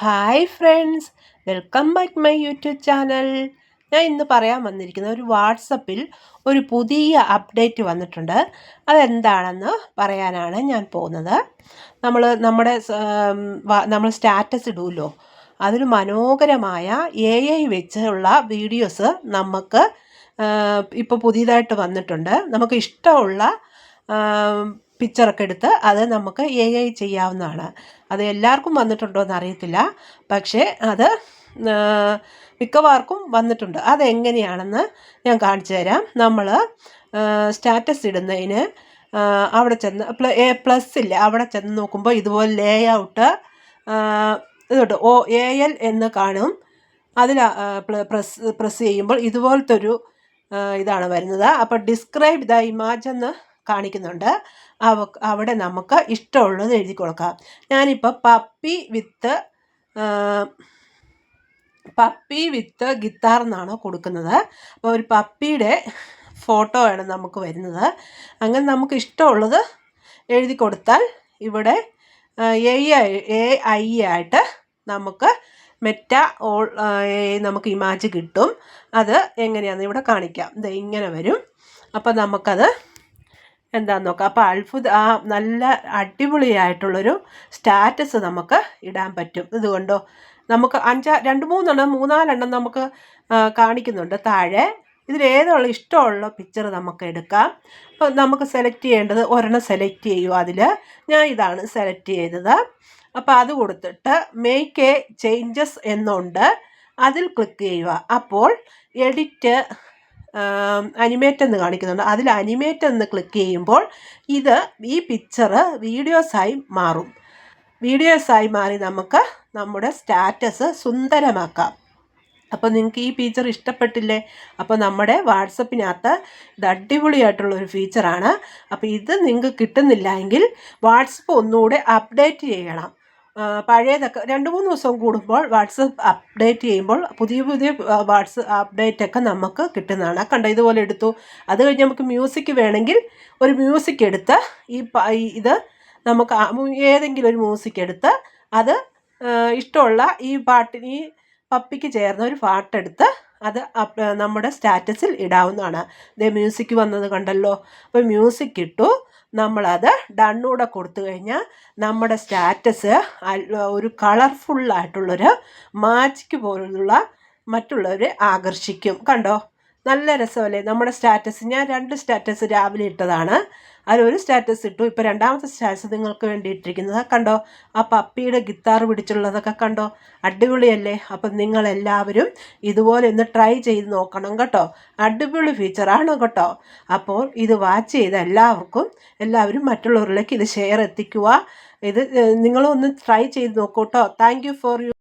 Hi friends welcome back my YouTube channel ഞാൻ ഇന്ന് പറയാൻ വന്നിരിക്കുന്ന ഒരു വാട്സപ്പിൽ ഒരു പുതിയ അപ്ഡേറ്റ് വന്നിട്ടുണ്ട്. അതെന്താണെന്ന് പറയാനാണ് ഞാൻ പോകുന്നത്. നമ്മൾ നമ്മുടെ നമ്മൾ സ്റ്റാറ്റസ് ഇടുമല്ലോ അതിൽ മനോഹരമായ എ ഐ വെച്ചുള്ള വീഡിയോസ് നമുക്ക് ഇപ്പോൾ പുതിയതായിട്ട് വന്നിട്ടുണ്ട്. നമുക്ക് ഇഷ്ടമുള്ള പിക്ചറൊക്കെ എടുത്ത് അത് നമുക്ക് എ ഐ ചെയ്യാവുന്നതാണ്. അത് എല്ലാവർക്കും വന്നിട്ടുണ്ടോ എന്ന് അറിയത്തില്ല. പക്ഷേ അത് മിക്കവാർക്കും വന്നിട്ടുണ്ട്. അതെങ്ങനെയാണെന്ന് ഞാൻ കാണിച്ചു തരാം. നമ്മൾ സ്റ്റാറ്റസ് ഇടുന്നതിന് അവിടെ ചെന്ന് എ പ്ലസ് ഇല്ല? അവിടെ ചെന്ന് നോക്കുമ്പോൾ ഇതുപോലെ ലേ ഔട്ട് ഇതുണ്ട്. ഓ എ എൽ എന്ന് കാണും. അതിൽ പ്രസ് പ്രസ് ചെയ്യുമ്പോൾ ഇതുപോലത്തെ ഒരു ഇതാണ് വരുന്നത്. അപ്പോൾ ഡിസ്ക്രൈബ് ദ ഇമാജ് എന്ന് കാണിക്കുന്നുണ്ട്. അവ അവിടെ നമുക്ക് ഇഷ്ടമുള്ളത് എഴുതി കൊടുക്കാം. ഞാനിപ്പോൾ puppy with puppy with guitar എന്നാണ് കൊടുക്കുന്നത്. അപ്പോൾ ഒരു പപ്പിയുടെ ഫോട്ടോ ആണ് നമുക്ക് വരുന്നത്. അങ്ങനെ നമുക്ക് ഇഷ്ടമുള്ളത് എഴുതി കൊടുത്താൽ ഇവിടെ എ എ ഐ ആയിട്ട് നമുക്ക് മെറ്റ ഓൾ നമുക്ക് ഇമാജ് കിട്ടും. അത് എങ്ങനെയാണെന്ന് ഇവിടെ കാണിക്കാം. ഇത് ഇങ്ങനെ വരും. അപ്പോൾ നമുക്കത് എന്താന്ന് നോക്കാം. അപ്പോൾ അത്ഭുത ആ നല്ല അടിപൊളിയായിട്ടുള്ളൊരു സ്റ്റാറ്റസ് നമുക്ക് ഇടാൻ പറ്റും. ഇതുകൊണ്ടോ? നമുക്ക് അഞ്ചാ രണ്ട് മൂന്നെണ്ണം മൂന്നാലെണ്ണം നമുക്ക് കാണിക്കുന്നുണ്ട് താഴെ. ഇതിലേതുള്ള ഇഷ്ടമുള്ള പിക്ചർ നമുക്ക് എടുക്കാം. അപ്പോൾ നമുക്ക് സെലക്ട് ചെയ്യേണ്ടത് ഒരെണ്ണം സെലക്ട് ചെയ്യുക അതിൽ ഞാൻ ഇതാണ് സെലക്ട് ചെയ്തത്. അപ്പോൾ അത് കൊടുത്തിട്ട് മേക്ക് എ ചേഞ്ചസ് എന്നുണ്ട്. അതിൽ ക്ലിക്ക് ചെയ്യുക. അപ്പോൾ എഡിറ്റ് അനിമേറ്റ് എന്ന് കാണിക്കുന്നുണ്ട്. അതിൽ അനിമേറ്റ് എന്ന് ക്ലിക്ക് ചെയ്യുമ്പോൾ ഇത് ഈ പിക്ചർ വീഡിയോസായി മാറും. വീഡിയോസായി മാറി നമുക്ക് നമ്മുടെ സ്റ്റാറ്റസ് സുന്ദരമാക്കാം. അപ്പോൾ നിങ്ങൾക്ക് ഈ ഫീച്ചർ ഇഷ്ടപ്പെട്ടില്ലേ? അപ്പോൾ നമ്മുടെ വാട്സപ്പിനകത്ത് ഇത് അടിപൊളിയായിട്ടുള്ളൊരു ഫീച്ചറാണ് അപ്പോൾ ഇത് നിങ്ങൾക്ക് കിട്ടുന്നില്ല എങ്കിൽ വാട്സപ്പ് ഒന്നുകൂടെ അപ്ഡേറ്റ് ചെയ്യണം. പഴയതൊക്കെ രണ്ട് മൂന്ന് ദിവസം കൂടുമ്പോൾ വാട്സപ്പ് അപ്ഡേറ്റ് ചെയ്യുമ്പോൾ പുതിയ പുതിയ വാട്സ് അപ്ഡേറ്റ് ഒക്കെ നമുക്ക് കിട്ടുന്നതാണ്. കണ്ട ഇതുപോലെ എടുത്തു. അത് കഴിഞ്ഞ് നമുക്ക് മ്യൂസിക് വേണമെങ്കിൽ ഒരു മ്യൂസിക് എടുത്ത് ഈ ഇത് നമുക്ക് ഏതെങ്കിലും ഒരു മ്യൂസിക് എടുത്ത് അത് ഇഷ്ടമുള്ള ഈ പാട്ടിന് ഈ പപ്പിക്ക് ചേർന്ന ഒരു പാട്ടെടുത്ത് അത് നമ്മുടെ സ്റ്റാറ്റസിൽ ഇടാവുന്നതാണ്. ദേ മ്യൂസിക് വന്നത് കണ്ടല്ലോ. അപ്പോൾ മ്യൂസിക് ഇട്ടു. നമ്മളത് ഡണ്ണൂടെ കൊടുത്തു കഴിഞ്ഞാൽ നമ്മുടെ സ്റ്റാറ്റസ് ഒരു കളർഫുള്ളായിട്ടുള്ളൊരു മാജിക്ക് പോലുള്ള മറ്റുള്ളവരെ ആകർഷിക്കും. കണ്ടോ? നല്ല രസമല്ലേ നമ്മുടെ സ്റ്റാറ്റസ്. ഞാൻ രണ്ട് സ്റ്റാറ്റസ് രാവിലെ ഇട്ടതാണ്. അതിലൊരു സ്റ്റാറ്റസ് ഇട്ടു. ഇപ്പോൾ രണ്ടാമത്തെ സ്റ്റാറ്റസ് നിങ്ങൾക്ക് വേണ്ടി ഇട്ടിരിക്കുന്നത്. കണ്ടോ? ആ പപ്പിയുടെ ഗിത്താർ പിടിച്ചുള്ളതൊക്കെ കണ്ടോ? അടിപൊളിയല്ലേ? അപ്പം നിങ്ങളെല്ലാവരും ഇതുപോലെ ഒന്ന് ട്രൈ ചെയ്ത് നോക്കണം കേട്ടോ. അടിപൊളി ഫീച്ചറാണ് കേട്ടോ. അപ്പോൾ ഇത് വാച്ച് ചെയ്ത എല്ലാവർക്കും എല്ലാവരും മറ്റുള്ളവരിലേക്ക് ഇത് ഷെയർ എത്തിക്കുക. ഇത് നിങ്ങളൊന്ന് ട്രൈ ചെയ്ത് നോക്കൂ കേട്ടോ. Thank for you